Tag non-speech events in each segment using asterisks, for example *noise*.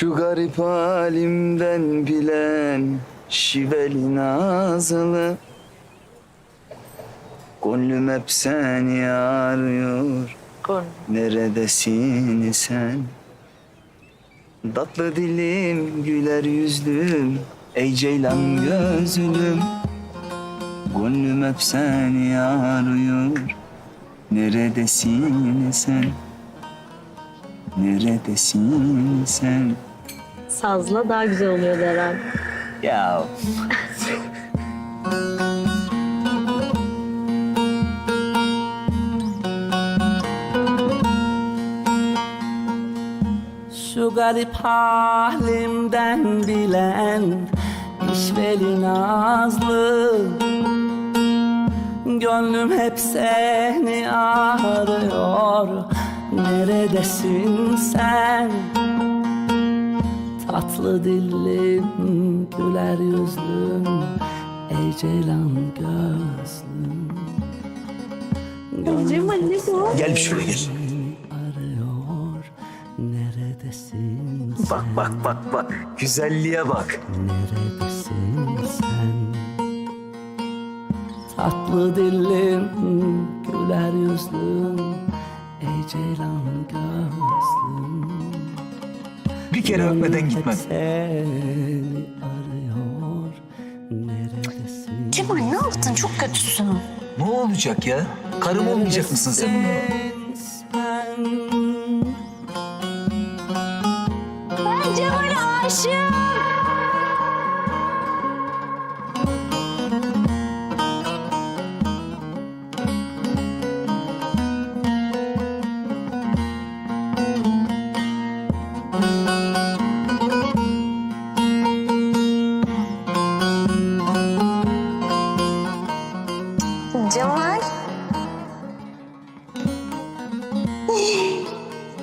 Şu garip halimden bilen şiveli nazlı Gönlüm hep seni arıyor Neredesin sen? Tatlı dilim, güler yüzlüm Ey ceylan gözlüm Gönlüm hep seni arıyor Neredesin sen? Neredesin sen? Sazla daha güzel oluyor Deren. Ya Şu garip halimden bilen işveli nazlı Gönlüm hep seni arıyor Neredesin sen? Tatlı dillim, güler yüzlüm Ey ceylan gözlüm Cemal ne bu? gel bir şuraya gel. arıyor Neredesin sen? Bak bak bak bak. Güzelliğe bak. Neredesin sen? Tatlı dillim, güler yüzlüm Ey ceylan gözlüm Bir kere öpmeden gitmem. Cemal ne yaptın? Çok kötüsün. Ne olacak ya? Karım olmayacak mısın sen? sen? Ben Cemal'e aşığım.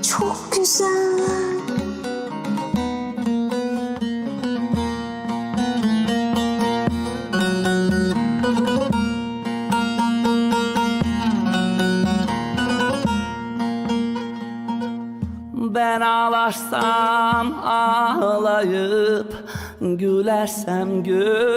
Çok güzel. Ben ağlarsam ağlayıp Gülersem gülen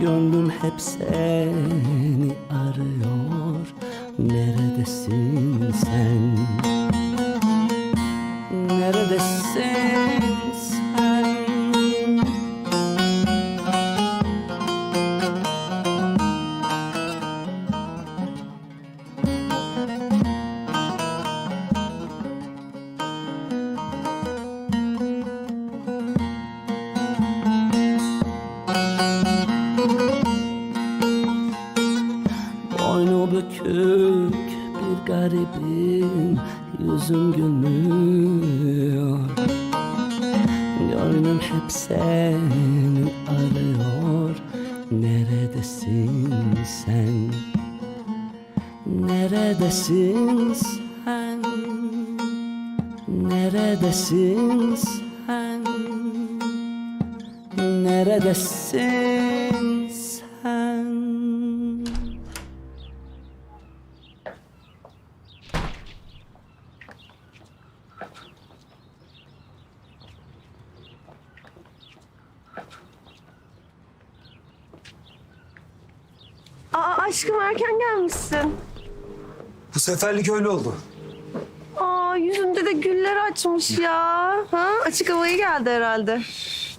Gönlüm hep seni arıyor Neredesin sen? Bükük bir garibim Yüzüm gülmüyor Gönlüm hep seni arıyor Neredesin sen? Neredesin sen? Neredesin sen? Neredesin Aa aşkım erken gelmişsin. Bu seferlik öyle oldu. Aa yüzünde de güller açmış ya. Ha açık havaya geldi herhalde.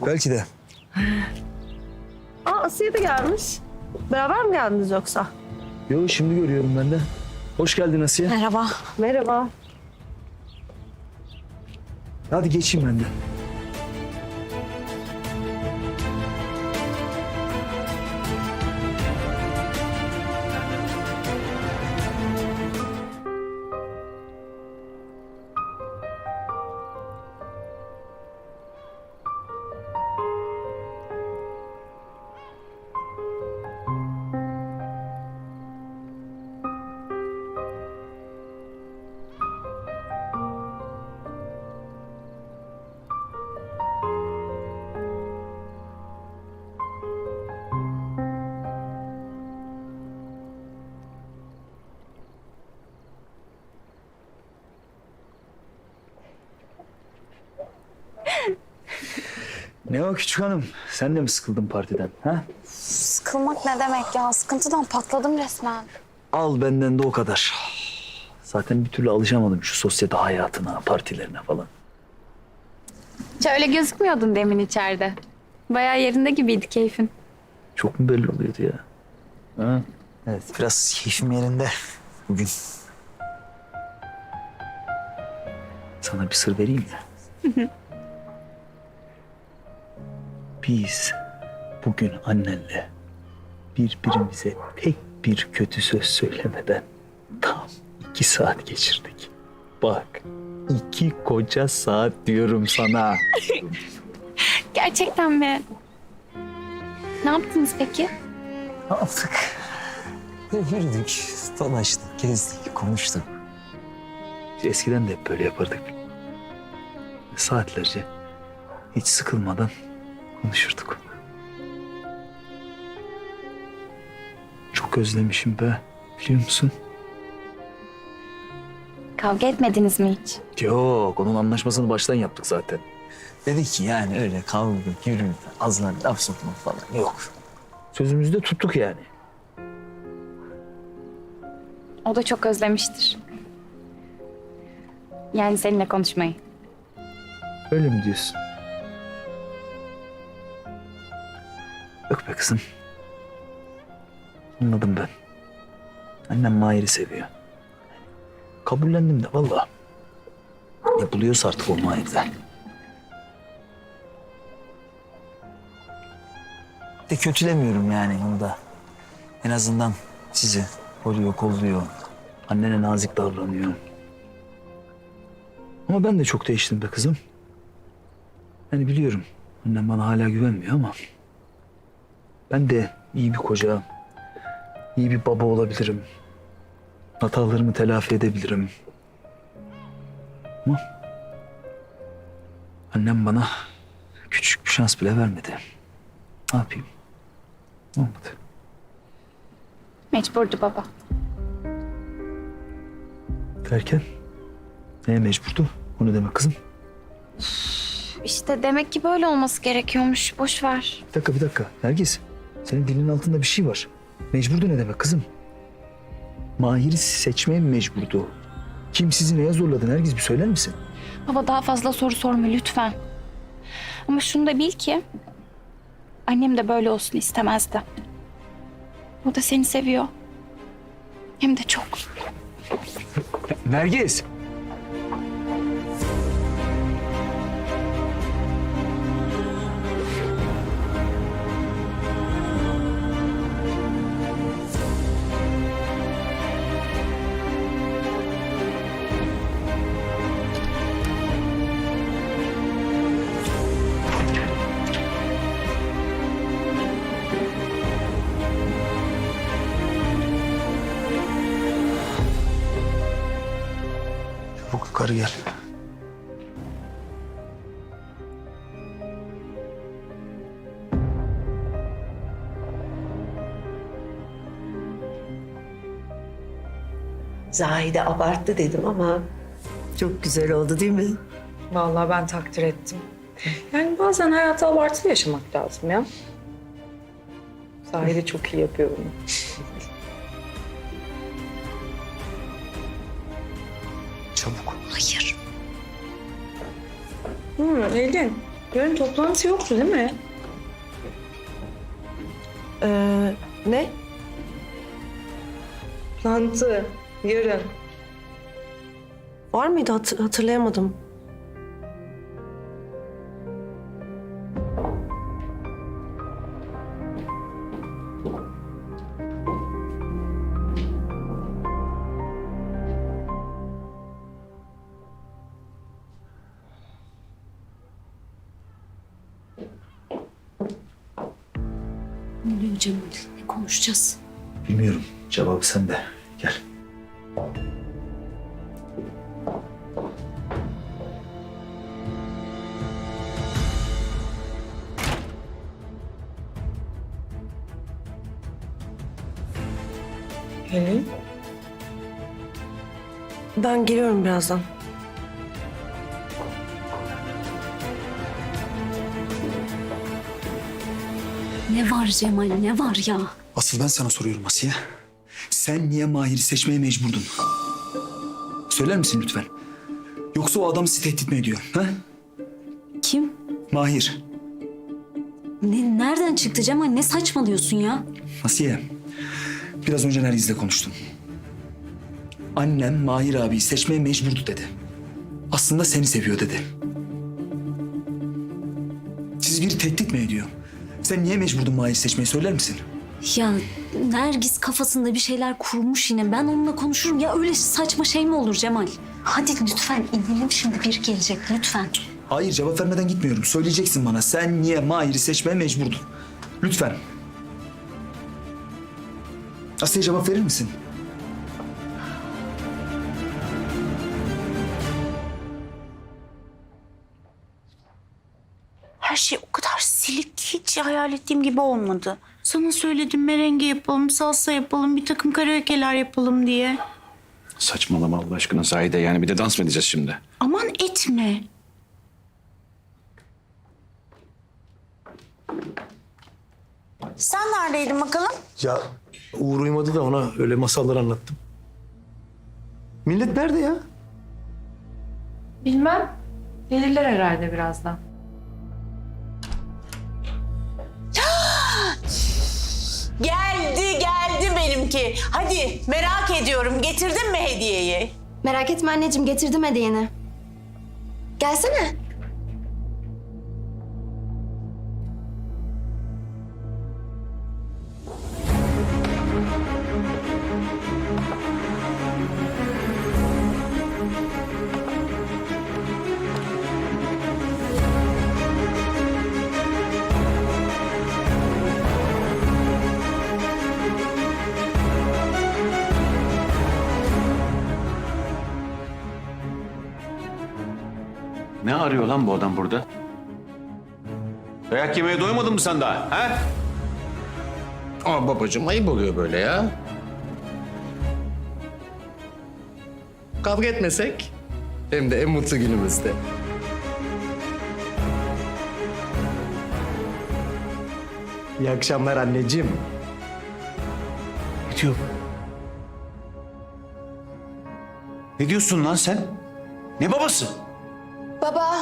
Belki de. Aa Asiye de gelmiş. Beraber mi geldiniz yoksa? Yo şimdi görüyorum ben de. Hoş geldin Asiye. Merhaba. Merhaba. Hadi geçeyim ben de. Ne o küçük hanım? Sen de mi sıkıldın partiden? Ha? Sıkılmak ne demek ya? Sıkıntıdan patladım resmen. Al benden de o kadar. Zaten bir türlü alışamadım şu sosyete hayatına, partilerine falan. Hiç öyle gözükmüyordun demin içeride. Bayağı yerinde gibiydi keyfin. Çok mu belli oluyordu ya? Ha? Evet biraz keyfim yerinde bugün. Sana bir sır vereyim mi? *laughs* Biz bugün annenle birbirimize tek bir kötü söz söylemeden tam iki saat geçirdik. Bak iki koca saat diyorum sana. *laughs* Gerçekten mi? Ne yaptınız peki? Ne yaptık? Yürüdük, dolaştık, gezdik, konuştuk. Biz eskiden de hep böyle yapardık. Saatlerce hiç sıkılmadan konuşurduk. Çok özlemişim be. Biliyor musun? Kavga etmediniz mi hiç? Yok, onun anlaşmasını baştan yaptık zaten. Dedik ki yani öyle kavga, gürültü, ağzına laf sokmak falan yok. Sözümüzü de tuttuk yani. O da çok özlemiştir. Yani seninle konuşmayı. Öyle mi diyorsun? Yok be kızım. Anladım ben. Annem Mahir'i seviyor. Kabullendim de vallahi. Ne buluyorsa artık o Mahir'den. De kötülemiyorum yani onu da. En azından sizi koruyor, kolluyor. Annene nazik davranıyor. Ama ben de çok değiştim be kızım. Yani biliyorum annem bana hala güvenmiyor ama... Ben de iyi bir koca, iyi bir baba olabilirim. Hatalarımı telafi edebilirim. Ama annem bana küçük bir şans bile vermedi. Ne yapayım? Olmadı. Mecburdu baba. Derken neye mecburdu? O ne demek kızım? İşte demek ki böyle olması gerekiyormuş. Boş ver. Bir dakika bir dakika. Nergis senin dilinin altında bir şey var. Mecburdu ne demek kızım? Mahir'i seçmeye mi mecburdu? Kim sizi neye zorladı Nergis bir söyler misin? Baba daha fazla soru sorma lütfen. Ama şunu da bil ki annem de böyle olsun istemezdi. O da seni seviyor. Hem de çok. Nergis! Zahide abarttı dedim ama çok güzel oldu değil mi? Vallahi ben takdir ettim. Yani bazen hayatı abartılı yaşamak lazım ya. Zahide çok iyi yapıyor bunu. Çabuk. Hayır. Hı, Elin. Yarın toplantı yoktu değil mi? Ee, ne? Toplantı. Yarın. Var mıydı Hat- hatırlayamadım. Ne oluyor Cemal? Ne konuşacağız? Bilmiyorum. Cevabı sende. Geliyorum birazdan. Ne var Cemal ne var ya? Asıl ben sana soruyorum Asiye. Sen niye Mahir'i seçmeye mecburdun? Söyler misin lütfen? Yoksa o adam sizi tehdit mi ediyor? Ha? Kim? Mahir. Ne, nereden çıktı Cemal ne saçmalıyorsun ya? Asiye. Biraz önce Nergiz'le konuştum. Annem Mahir abiyi seçmeye mecburdu dedi. Aslında seni seviyor dedi. Siz biri tehdit mi ediyor? Sen niye mecburdun Mahir'i seçmeyi söyler misin? Ya Nergis kafasında bir şeyler kurmuş yine. Ben onunla konuşurum. Ya öyle saçma şey mi olur Cemal? Hadi lütfen inelim şimdi bir gelecek lütfen. Hayır cevap vermeden gitmiyorum. Söyleyeceksin bana. Sen niye Mahir'i seçmeye mecburdun? Lütfen. Asiye cevap verir misin? Hayal ettiğim gibi olmadı. Sana söyledim merenge yapalım, salsa yapalım, bir takım karaoke'ler yapalım diye. Saçmalama Allah aşkına Zahide yani bir de dans mı edeceğiz şimdi? Aman etme. Sen neredeydin bakalım? Ya Uğur uyumadı da ona öyle masallar anlattım. Millet nerede ya? Bilmem. Gelirler herhalde birazdan. Benimki. Hadi merak ediyorum getirdin mi hediyeyi? Merak etme anneciğim getirdim hediyeni. Gelsene. Bu adam burada? Dayak yemeye doymadın mı sen daha? He? Ama babacığım ayıp oluyor böyle ya. Kavga etmesek hem de en mutlu günümüzde. İyi akşamlar anneciğim. Ne diyor bu? Ne diyorsun lan sen? Ne babası? Baba,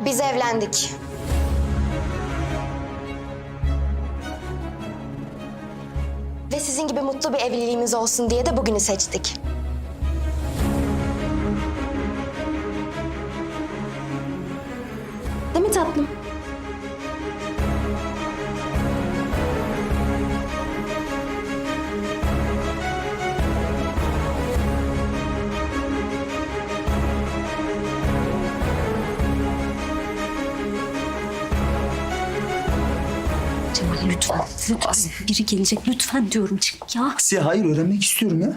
biz evlendik. Ve sizin gibi mutlu bir evliliğimiz olsun diye de bugünü seçtik. Lütfen. Biri gelecek lütfen diyorum çık ya. Asiye hayır öğrenmek istiyorum ya.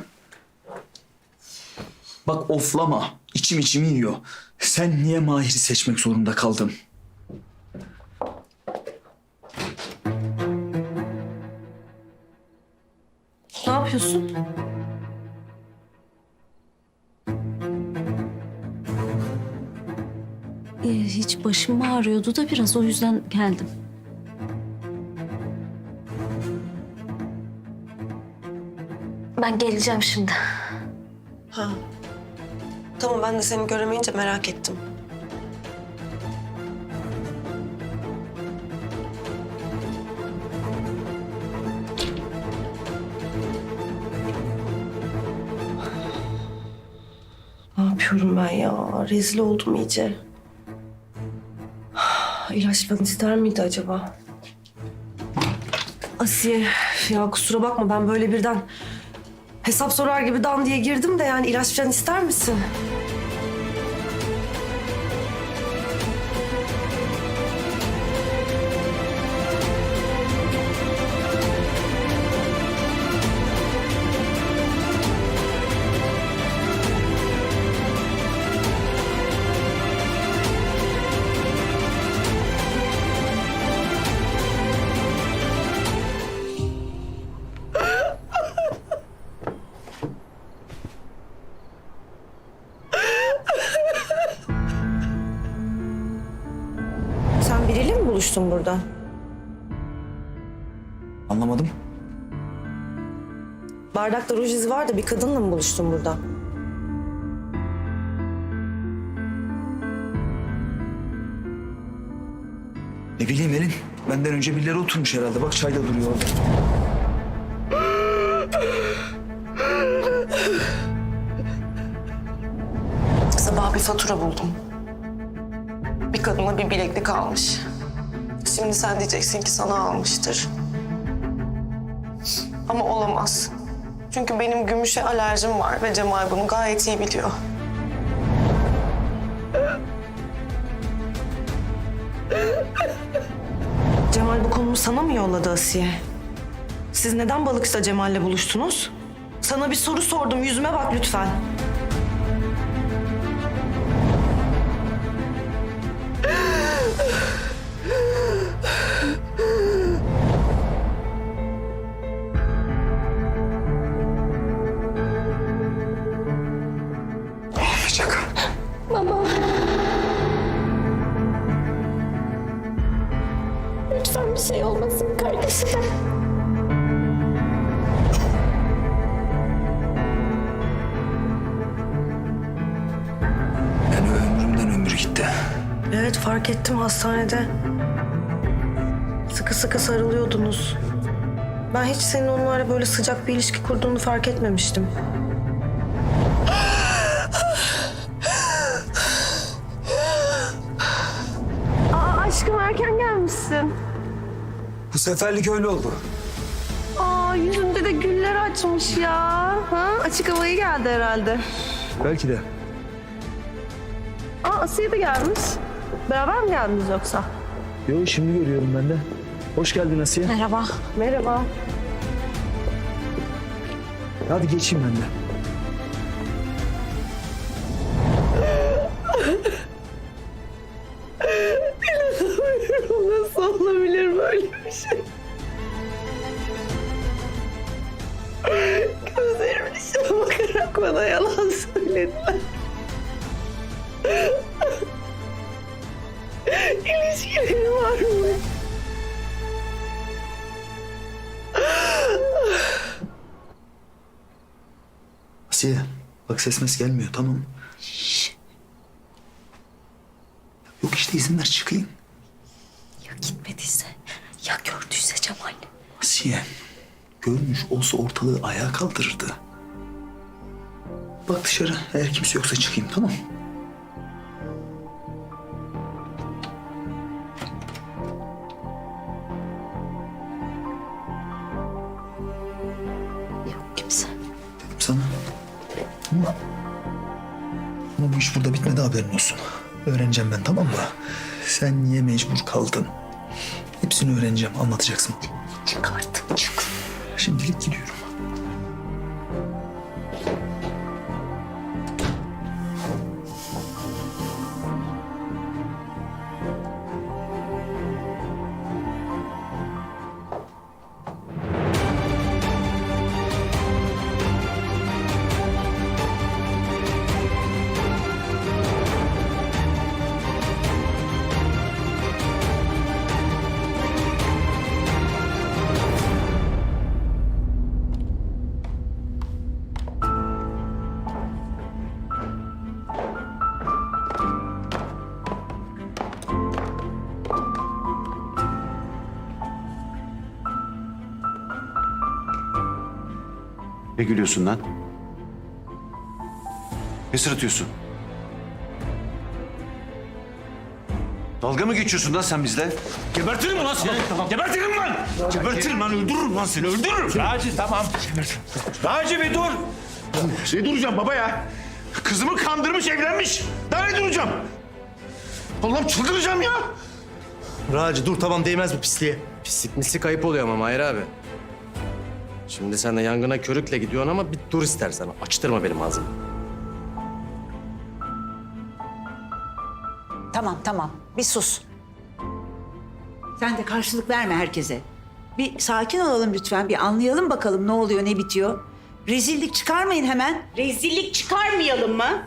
Bak oflama. İçim içimi yiyor. Sen niye Mahir'i seçmek zorunda kaldın? Ne yapıyorsun? Ee, hiç başım ağrıyordu da biraz o yüzden geldim. Ben geleceğim şimdi. Ha. Tamam ben de seni göremeyince merak ettim. Ne yapıyorum ben ya? Rezil oldum iyice. İlaç falan ister miydi acaba? Asiye ya kusura bakma ben böyle birden hesap sorar gibi dan diye girdim de yani ilaç falan ister misin? Buluştun burada? anlamadım. Bardakta ruj izi var da bir kadınla mı buluştun burada? Ne bileyim Elin. Benden önce birileri oturmuş herhalde. Bak çay da duruyor orada. Sabah bir fatura buldum. Bir kadına bir bileklik almış. Şimdi sen diyeceksin ki sana almıştır. Ama olamaz. Çünkü benim gümüşe alerjim var ve Cemal bunu gayet iyi biliyor. Cemal bu konuyu sana mı yolladı Asiye? Siz neden balıkçıda Cemal'le buluştunuz? Sana bir soru sordum. Yüzüme bak lütfen. Bir şey olmasın kardeşime. Yani ömrümden ömür gitti. Evet fark ettim hastanede. Sıkı sıkı sarılıyordunuz. Ben hiç senin onlarla böyle sıcak bir ilişki kurduğunu fark etmemiştim. Aa aşkım erken gelmişsin. Bu seferlik öyle oldu. Aa yüzünde de güller açmış ya. Ha? Açık havaya geldi herhalde. Belki de. Aa Asiye de gelmiş. Beraber mi geldiniz yoksa? Yo şimdi görüyorum ben de. Hoş geldin Asiye. Merhaba. Merhaba. Hadi geçeyim ben de. Ses mes gelmiyor tamam mı? Yok işte izin ver çıkayım. Ya gitmediyse? Ya gördüyse Cemal? Asiye görmüş olsa ortalığı ayağa kaldırırdı. Bak dışarı eğer kimse yoksa çıkayım tamam mı? Haberin olsun. Öğreneceğim ben tamam mı? Sen niye mecbur kaldın? Hepsini öğreneceğim anlatacaksın. Çık artık çık. Şimdilik gidiyorum. Ne gülüyorsun lan? Ne sırıtıyorsun? Dalga mı geçiyorsun lan sen bizle? Gebertirim lan seni. Gebertirim lan. Gebertirim lan öldürürüm lan seni öldürürüm. Raci tamam. Raci bir dur. Ne duracağım baba ya? Kızımı kandırmış evlenmiş. Daha ne duracağım? Allah'ım çıldıracağım ya. Raci dur tamam değmez bu pisliğe. Pislik mislik ayıp oluyor ama Mahir abi. Şimdi sen de yangına körükle gidiyorsun ama bir dur istersen. Açtırma benim ağzımı. Tamam tamam bir sus. Sen de karşılık verme herkese. Bir sakin olalım lütfen. Bir anlayalım bakalım ne oluyor ne bitiyor. Rezillik çıkarmayın hemen. Rezillik çıkarmayalım mı?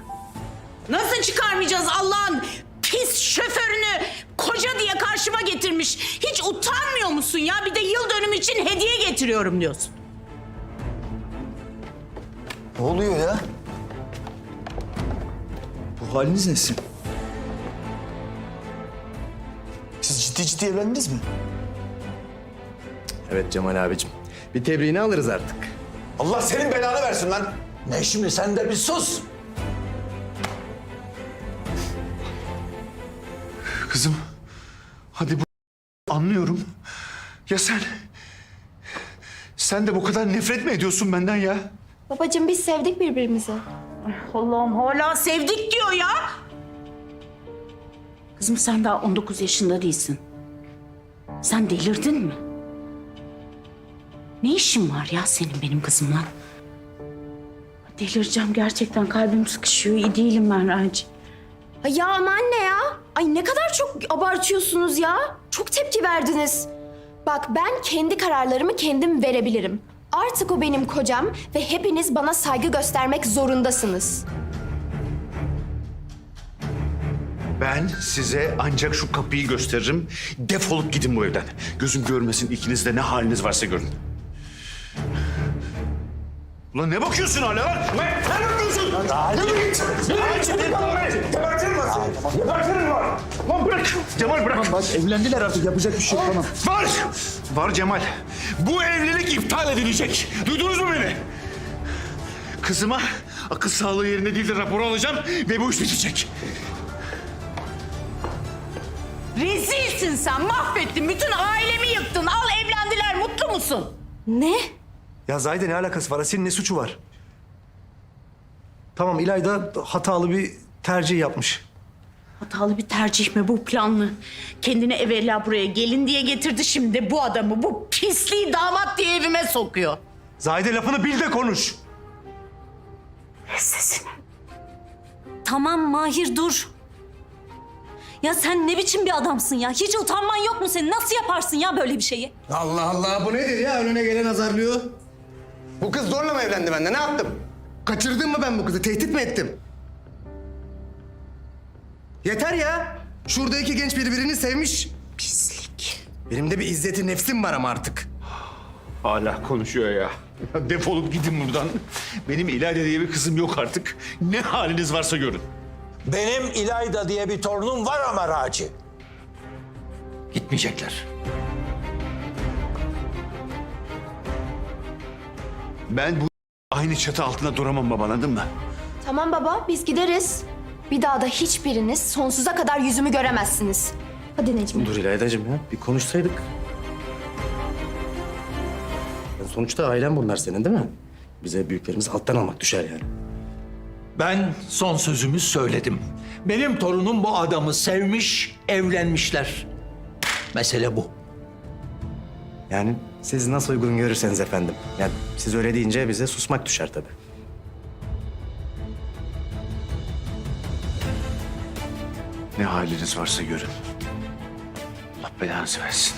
Nasıl çıkarmayacağız Allah'ın pis şoförünü koca diye karşıma getirmiş. Hiç utanmıyor musun ya? Bir de yıl dönümü için hediye getiriyorum diyorsun. Ne oluyor ya? Bu haliniz nesin? Siz ciddi ciddi evlendiniz mi? Evet Cemal abicim. Bir tebriğini alırız artık. Allah senin belanı versin lan. Ne şimdi sen de bir sus. Kızım hadi bu anlıyorum. Ya sen? Sen de bu kadar nefret mi ediyorsun benden ya? Babacığım biz sevdik birbirimizi. Allah'ım hala sevdik diyor ya. Kızım sen daha 19 yaşında değilsin. Sen delirdin mi? Ne işin var ya senin benim kızımla? Delireceğim gerçekten kalbim sıkışıyor. İyi değilim ben Raci. Ay ya ama anne ya. Ay ne kadar çok abartıyorsunuz ya. Çok tepki verdiniz. Bak ben kendi kararlarımı kendim verebilirim. Artık o benim kocam ve hepiniz bana saygı göstermek zorundasınız. Ben size ancak şu kapıyı gösteririm. Defolup gidin bu evden. Gözüm görmesin ikiniz de ne haliniz varsa görün. Ulan ne bakıyorsun hala lan? Ulan ne git! Gebertirim lan seni! Gebertirim lan! Lan bırak! Cemal bırak! Bak evlendiler artık yapacak bir şey yok tamam. Var! Var Cemal. Bu evlilik iptal edilecek. Duydunuz mu beni? Kızıma akıl sağlığı yerinde değil de raporu alacağım ve bu iş bitecek. Rezilsin sen mahvettin. Bütün ailemi yıktın. Al evlendiler mutlu musun? Ne? Ya Zahide ne alakası var? Asil'in ne suçu var? Tamam İlayda hatalı bir tercih yapmış. Hatalı bir tercih mi bu planlı? Kendini evvela buraya gelin diye getirdi şimdi bu adamı bu pisliği damat diye evime sokuyor. Zahide lafını bil de konuş. Sesini. Tamam Mahir dur. Ya sen ne biçim bir adamsın ya? Hiç utanman yok mu senin? Nasıl yaparsın ya böyle bir şeyi? Allah Allah bu nedir ya? Önüne gelen azarlıyor. Bu kız zorla mı evlendi benden? Ne yaptım? Kaçırdım mı ben bu kızı? Tehdit mi ettim? Yeter ya. Şurada iki genç birbirini sevmiş. Pislik. Benim de bir izzeti nefsim var ama artık. Hala konuşuyor ya. Defolup gidin buradan. Benim İlayda diye bir kızım yok artık. Ne haliniz varsa görün. Benim İlayda diye bir torunum var ama Raci. Gitmeyecekler. Ben bu aynı çatı altında duramam baba anladın mı? Tamam baba biz gideriz. Bir daha da hiçbiriniz sonsuza kadar yüzümü göremezsiniz. Hadi Necmi. Dur İlaydacığım ya. Bir konuşsaydık. Ya Sonuçta ailen bunlar senin değil mi? Bize büyüklerimiz alttan almak düşer yani. Ben son sözümü söyledim. Benim torunum bu adamı sevmiş, evlenmişler. Mesele bu. Yani siz nasıl uygun görürseniz efendim. Yani siz öyle deyince bize susmak düşer tabii. Ne haliniz varsa görün. Allah belanızı versin.